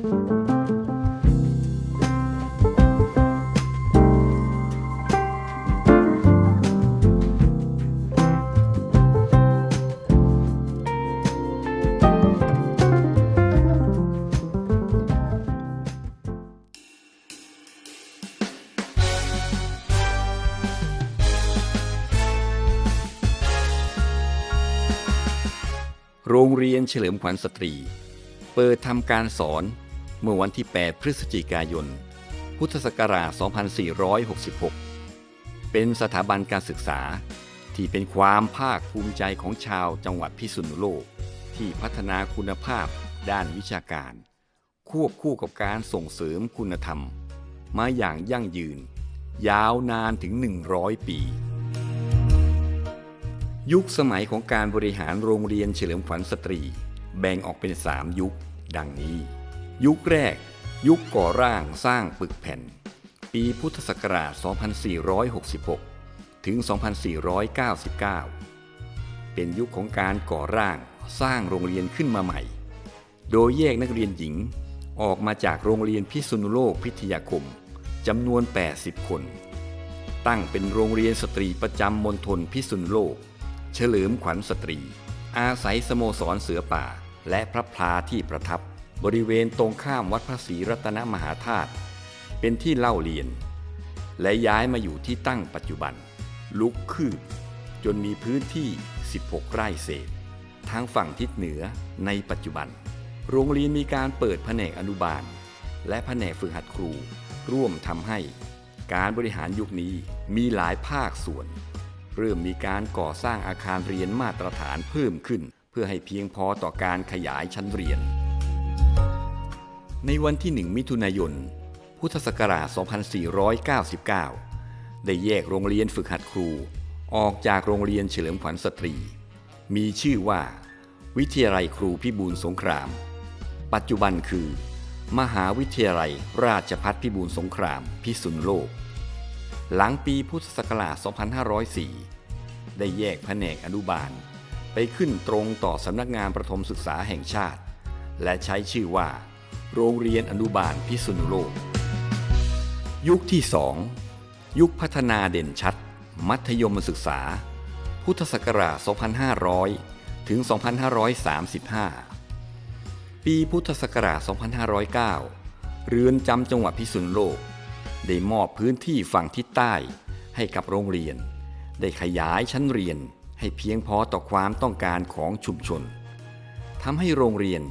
โรงเรียนเฉลิมขวัญสตรี เปิดทำการสอน เมื่อวันที่ 8 พฤศจิกายน พุทธศักราช 2466 เป็นสถาบันการศึกษาที่เป็นความภาคภูมิใจของชาวจังหวัดพิษณุโลก ที่พัฒนาคุณภาพด้านวิชาการ ควบคู่กับการส่งเสริมคุณธรรม มาอย่างยั่งยืน ยาวนานถึง 100 ปี ยุคสมัยของการบริหารโรงเรียนเฉลิมขวัญสตรี แบ่งออกเป็น 3 ยุค ดังนี้ ยุคแรก ยุคก่อร่างสร้างปึกแผ่น ปีพุทธศักราช 2466 ถึง 2499 เป็นยุคของการก่อร่างสร้างโรงเรียนขึ้นมาใหม่ โดยแยกนักเรียนหญิงออกมาจากโรงเรียนพิษณุโลกพิทยาคมจำนวน 80 คน ตั้งเป็นโรงเรียนสตรีประจำมณฑลพิษณุโลก เฉลิมขวัญสตรี อาศัยสโมสรเสือป่าและพระพลาที่ประทับ บริเวณตรงข้ามวัดพระศรีรัตนมหาธาตุเป็นที่เล่าเรียน และย้ายมาอยู่ที่ตั้งปัจจุบัน ลุกคืบ จนมีพื้นที่ 16 ไร่เศษ ทางฝั่งทิศเหนือในปัจจุบัน โรงเรียนมีการเปิดแผนกอนุบาล และแผนกฝึกหัดครู ร่วมทำให้ การบริหารยุคนี้มีหลายภาคส่วน เริ่มมีการก่อสร้างอาคารเรียนมาตรฐานเพิ่มขึ้น เพื่อให้เพียงพอต่อการขยายชั้นเรียน ในวันที่ 1 มิถุนายน พุทธศักราช 2499 ได้แยกโรงเรียนฝึกหัดครูออกจากโรงเรียนเฉลิมขวัญสตรี มีชื่อว่า วิทยาลัยครูพิบูลสงคราม ปัจจุบันคือ มหาวิทยาลัยราชภัฏพิบูลสงคราม พิษณุโลก หลังปีพุทธศักราช 2504 ได้แยกแผนกอนุบาล ไปขึ้นตรงต่อสำนักงานประถมศึกษาแห่งชาติ และใช้ชื่อว่า โรงเรียนอนุบาลพิษณุโลก ยุคที่2ยุคพัฒนาเด่นชัด มัธยมศึกษา พุทธศักราช 2500 ถึง 2535 ปีพุทธศักราช 2509 เรือนจำจังหวัดพิษณุโลก ได้มอบพื้นที่ฝั่งทิศใต้ให้กับโรงเรียน ได้ขยายชั้นเรียนให้เพียงพอต่อความต้องการของชุมชนทำให้โรงเรียน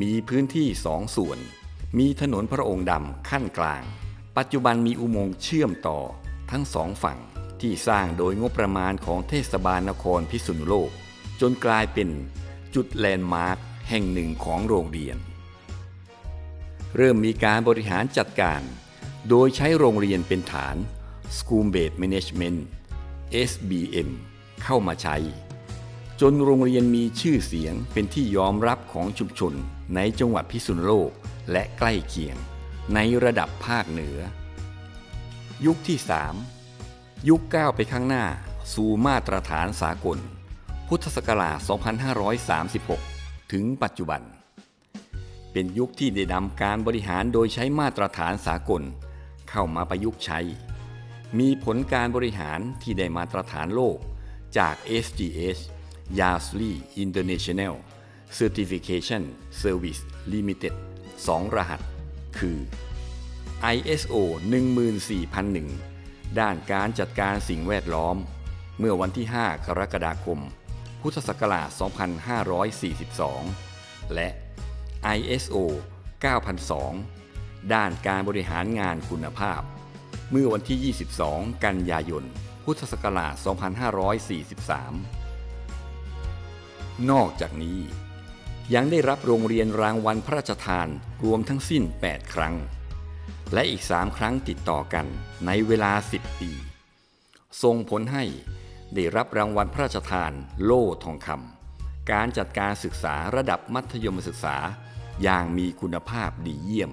มีพื้นที่สองส่วน มีถนนพระองค์ดำขั้นกลาง ปัจจุบันมีอุโมงค์เชื่อมต่อทั้งสองฝั่งที่สร้างโดยงบประมาณของเทศบาลนครพิษณุโลก จนกลายเป็นจุดแลนด์มาร์คแห่งหนึ่งของโรงเรียน เริ่มมีการบริหารจัดการ โดยใช้โรงเรียนเป็นฐาน School Based Management SBM เข้ามาใช้ จนโรงเรียนมีชื่อเสียงเป็นที่ยอมรับของชุมชนในจังหวัดพิษณุโลกและใกล้เคียง ในระดับภาคเหนือ ยุคที่ 3 ยุคก้าวไปข้างหน้า สู่มาตรฐานสากล พุทธศักราช 2536 ถึงปัจจุบัน เป็นยุคที่ได้นำการบริหารโดยใช้มาตรฐานสากล เข้ามาประยุกต์ใช้ มีผลการบริหารที่ได้มาตรฐานโลกจาก SGS SGS Yardley International Certification Service Limited 2 รหัส คือ ISO 14001 ด้านการจัดการสิ่งแวดล้อม เมื่อวันที่ 5 กรกฎาคม พุทธศักราช 2542 และ ISO 9002 ด้านการบริหารงานคุณภาพ เมื่อวันที่ 22 กันยายน พุทธศักราช 2543 นอกจากนี้ ยังได้รับโรงเรียนรางวัลพระราชทานรวมทั้งสิ้น 8 ครั้ง และอีก 3 ครั้งติดต่อกันในเวลา 10 ปีส่งผลให้ได้รับรางวัลพระราชทานโล่ทองคำการจัดการศึกษาระดับมัธยมศึกษาอย่างมีคุณภาพดีเยี่ยม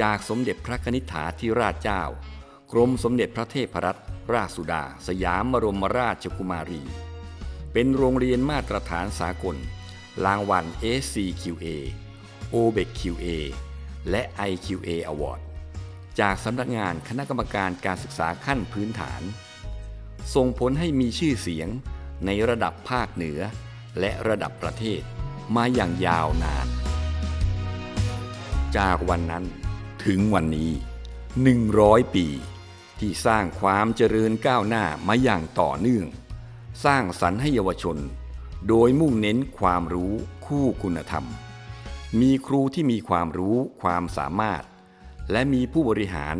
จากสมเด็จพระนิษฐาธิราชเจ้า กรมสมเด็จพระเทพรัตนราชสุดา สยามบรมราชกุมารี เป็นโรงเรียนมาตรฐานสากล รางวัล SCQA OBEQ QA และ IQA Award จากสำนักงานคณะกรรมการการศึกษาขั้นพื้นฐาน ส่งผลให้มีชื่อเสียงในระดับภาคเหนือ และระดับประเทศมาอย่างยาวนาน จากวันนั้นถึงวันนี้ 100 ปี ที่สร้างความเจริญก้าวหน้ามาอย่างต่อเนื่อง สร้างสรรค์ให้เยาวชน โดยมุ่งเน้นความรู้คู่คุณธรรม มีครูที่มีความรู้ความสามารถ และมีผู้บริหาร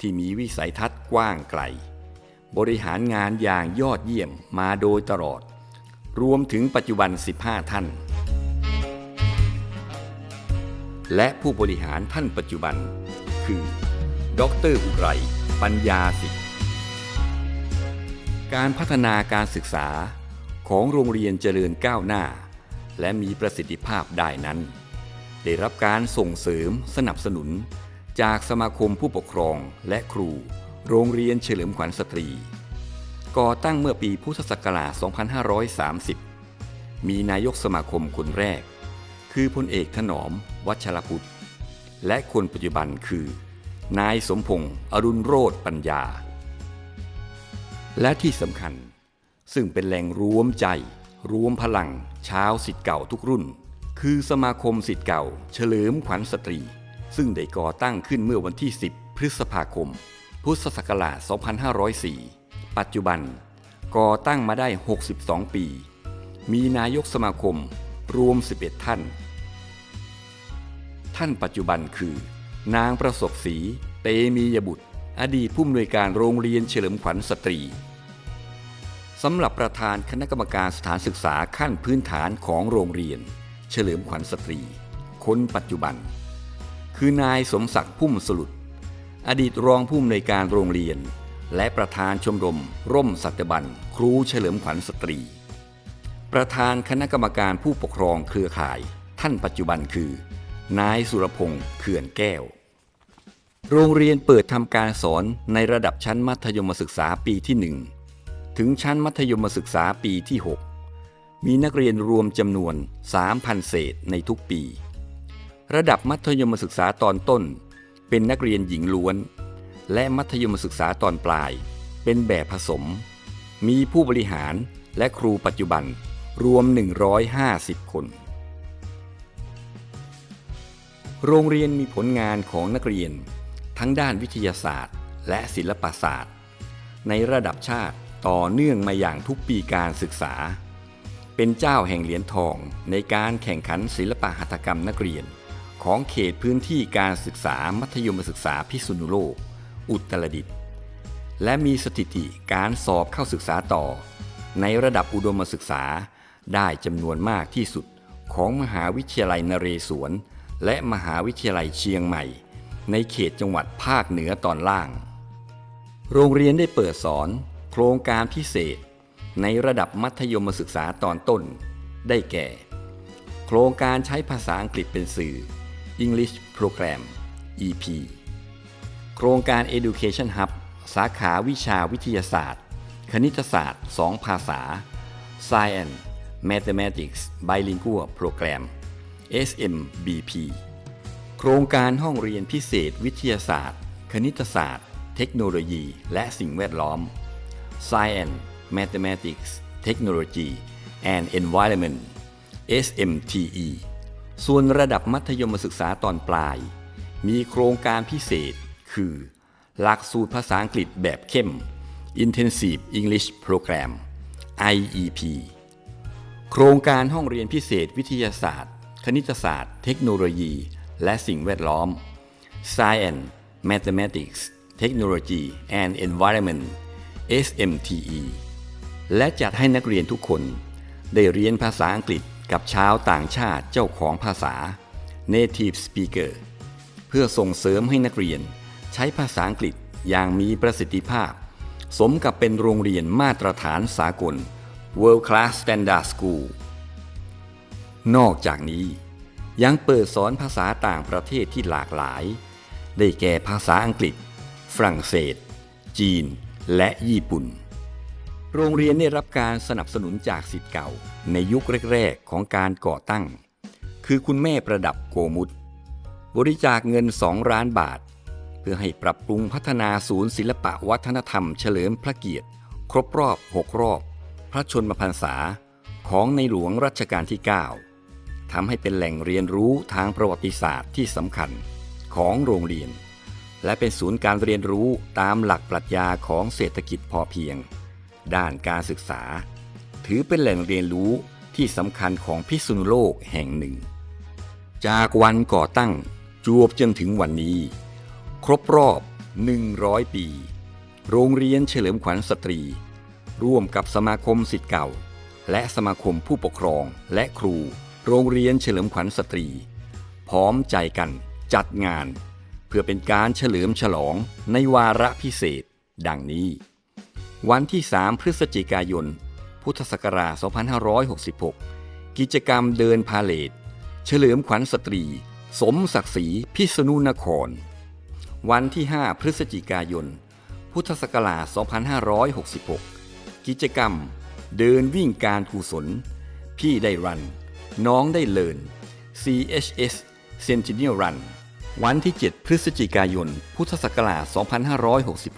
ที่มีวิสัยทัศน์กว้างไกล บริหารงานอย่างยอดเยี่ยมมาโดยตลอด รวมถึงปัจจุบัน 15 ท่าน และผู้บริหารท่านปัจจุบัน คือ ดรอุไรปัญญาสิทธิ์ การพัฒนาการศึกษาของโรงเรียนเจริญก้าวหน้า และมีประสิทธิภาพได้นั้น ได้รับการส่งเสริมสนับสนุน จากสมาคมผู้ปกครองและครู โรงเรียนเฉลิมขวัญสตรี ก่อตั้งเมื่อปีพุทธศักราช 2530 มีนายกสมาคมคนแรก คือพลเอกถนอม วัชรพุทธและคนปัจจุบันคือ นายสมพงษ์อรุณโรธปัญญา และที่สำคัญ ซึ่งเป็นแหล่งรวมใจ รวมพลังชาวสิทธิ์เก่าทุกรุ่น คือสมาคมสิทธิ์เก่า เฉลิมขวัญสตรี ซึ่งได้ก่อตั้งขึ้นเมื่อวันที่ 10 พฤษภาคม พุทธศักราช 2504 ปัจจุบัน ก่อตั้งมาได้ 62 ปี มีนายกสมาคมรวม 11 ท่าน ท่านปัจจุบันคือ นางประสบศรีเตมียบุตร อดีตผู้อำนวยการโรงเรียนเฉลิมขวัญสตรีสำหรับประธานคณะกรรมการสถานศึกษาขั้นพื้นฐานของโรงเรียน เฉลิมขวัญสตรี คนปัจจุบัน คือนายสมศักดิ์พุ่มสลุด อดีตรองผู้อำนวยการโรงเรียน และประธานชมรม ร่มสัตบันครูเฉลิมขวัญสตรี ประธานคณะกรรมการผู้ปกครองเครือข่าย ท่านปัจจุบันคือ นายสุรพงษ์เขื่อนแก้ว โรงเรียนเปิดทำการสอนในระดับชั้นมัธยมศึกษาปีที่ 1 ถึงชั้นมัธยมศึกษาปีที่ 6 มีนักเรียนรวมจำนวน 3,000 เศษในทุกปี ระดับมัธยมศึกษาตอนต้น เป็นนักเรียนหญิงล้วน และมัธยมศึกษาตอนปลาย เป็นแบบผสม มีผู้บริหารและครูปัจจุบันรวม 150 คน โรงเรียนมีผลงานของนักเรียน ทั้งด้านวิทยาศาสตร์ และศิลปศาสตร์ ในระดับชาติต่อเนื่องมาอย่างทุกปีการศึกษา เป็นเจ้าแห่งเหรียญทองในการแข่งขันศิลปหัตถกรรมนักเรียน ของเขตพื้นที่การศึกษามัธยมศึกษาพิษณุโลก อุตรดิตถ์และมีสถิติการสอบเข้าศึกษาต่อ ในระดับอุดมศึกษาได้จำนวนมากที่สุดของมหาวิทยาลัยนเรศวร และมหาวิทยาลัยเชียงใหม่ ในเขตจังหวัดภาคเหนือตอนล่าง โรงเรียนได้เปิดสอนโครงการพิเศษ ในระดับมัธยมศึกษาตอนต้น ได้แก่ โครงการใช้ภาษาอังกฤษเป็นสื่อ English Program EP โครงการ Education Hub สาขาวิชาวิทยาศาสตร์ คณิตศาสตร์ 2 ภาษา Science Mathematics Bilingual Program SMBP โครงการห้องเรียนพิเศษวิทยาศาสตร์ คณิตศาสตร์ เทคโนโลยี และสิ่งแวดล้อม Science Mathematics Technology and Environment SMTE ส่วนระดับมัธยมศึกษาตอนปลาย มีโครงการพิเศษ คือ หลักสูตรภาษาอังกฤษแบบเข้ม Intensive English Program IEP โครงการห้องเรียนพิเศษวิทยาศาสตร์ คณิตศาสตร์ เทคโนโลยี และสิ่งแวดล้อม Science Mathematics Technology and Environment SMTE และจัดให้นักเรียนทุกคน ได้เรียนภาษาอังกฤษกับชาวต่างชาติเจ้าของภาษา Native Speaker เพื่อส่งเสริมให้นักเรียน ใช้ภาษาอังกฤษอย่างมีประสิทธิภาพ สมกับเป็นโรงเรียนมาตรฐานสากล World Class Standard School นอกจากนี้ ยังเปิดสอนภาษาต่างประเทศที่หลากหลาย ได้แก่ภาษาอังกฤษ ฝรั่งเศส จีน และญี่ปุ่น โรงเรียนได้รับการสนับสนุนจากสิทธิ์เก่าในยุคแรกๆของการก่อตั้ง คือคุณแม่ประดับโกมุตบริจาคเงิน2ล้านบาท เพื่อให้ปรับปรุงพัฒนาศูนย์ศิลปะวัฒนธรรมเฉลิมพระเกียรติ ครบรอบ 6 รอบ พระชนมพรรษาของในหลวงรัชกาลที่ 9 ทำให้เป็นแหล่งเรียนรู้ทางประวัติศาสตร์ที่สำคัญของโรงเรียน และเป็นศูนย์การเรียนรู้ตามหลักปรัชญาของเศรษฐกิจพอเพียง ด้านการศึกษา ถือเป็นแหล่งเรียนรู้ที่สำคัญของพิษณุโลกแห่งหนึ่ง จากวันก่อตั้งจวบจนถึงวันนี้ ครบรอบ 100 ปี โรงเรียนเฉลิมขวัญสตรี ร่วมกับสมาคมสิทธิ์เก่า และสมาคมผู้ปกครองและครู โรงเรียนเฉลิมขวัญสตรี พร้อมใจกันจัดงาน เพื่อเป็นการเฉลิมฉลองในวาระพิเศษ ดังนี้ วันที่ 3 พฤศจิกายน พุทธศักราช 2566 กิจกรรมเดินพาเลทเฉลิมขวัญสตรี สมศักดิ์ศรีพิษณุนคร วันที่ 5 พฤศจิกายน พุทธศักราช 2566 กิจกรรมเดินวิ่งการกุศล พี่ได้รัน น้องได้เลิน CHS Sentinel Run วันที่ 7 พฤศจิกายน พุทธศักราช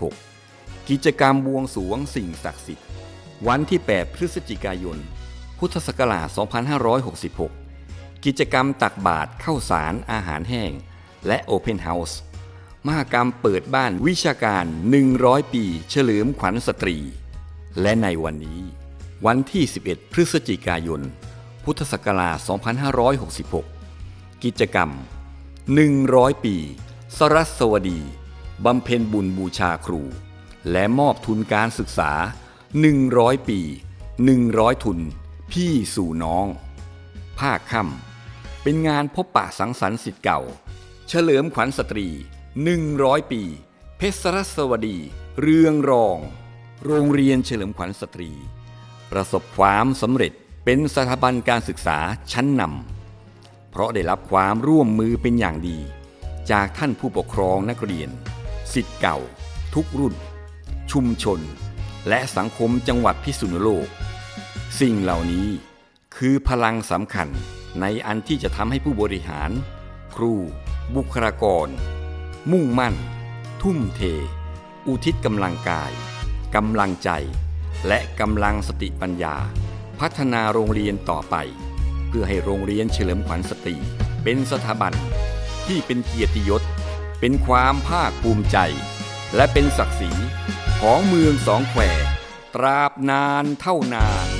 2566 กิจกรรมบวงสรวงสิ่งศักดิ์สิทธิ์ วันที่ 8 พฤศจิกายน พุทธศักราช 2566 กิจกรรมตักบาตรเข้าสารอาหารแห้ง และ Open House มหกรรมเปิดบ้านวิชาการ 100 ปี เฉลิมขวัญสตรี และในวันนี้ วันที่ 11 พฤศจิกายน พุทธศักราช 2566 กิจกรรม 100 ปี สรัสวดี บำเพ็ญบุญบูชาครู และมอบทุนการศึกษา 100 ปี 100 ทุน พี่สู่น้อง ภาคค่ำเป็นงานพบปะสังสรรค์สิทธิ์เก่า เฉลิมขวัญสตรี 100 ปี เพชรสรัสวดี เรืองรอง โรงเรียนเฉลิมขวัญสตรี ประสบความสำเร็จ เป็นสถาบันการศึกษาชั้นนำเพราะได้รับความร่วมมือเป็นอย่างดี จากท่านผู้ปกครองนักเรียนสิทธิ์เก่า ทุกรุ่น ชุมชน และสังคมจังหวัดพิษณุโลก สิ่งเหล่านี้คือพลังสำคัญในอันที่จะทำให้ผู้บริหาร ครู บุคลากร มุ่งมั่น ทุ่มเท อุทิศกำลังกายกำลังใจ และกำลังสติปัญญา พัฒนาโรงเรียนต่อไป เพื่อให้โรงเรียนเฉลิมขวัญสตรีเป็นสถาบัน ที่เป็นเกียรติยศ เป็นความภาคภูมิใจ และเป็นศักดิ์ศรีของเมืองสองแควตราบนานเท่านานเริ่มควัน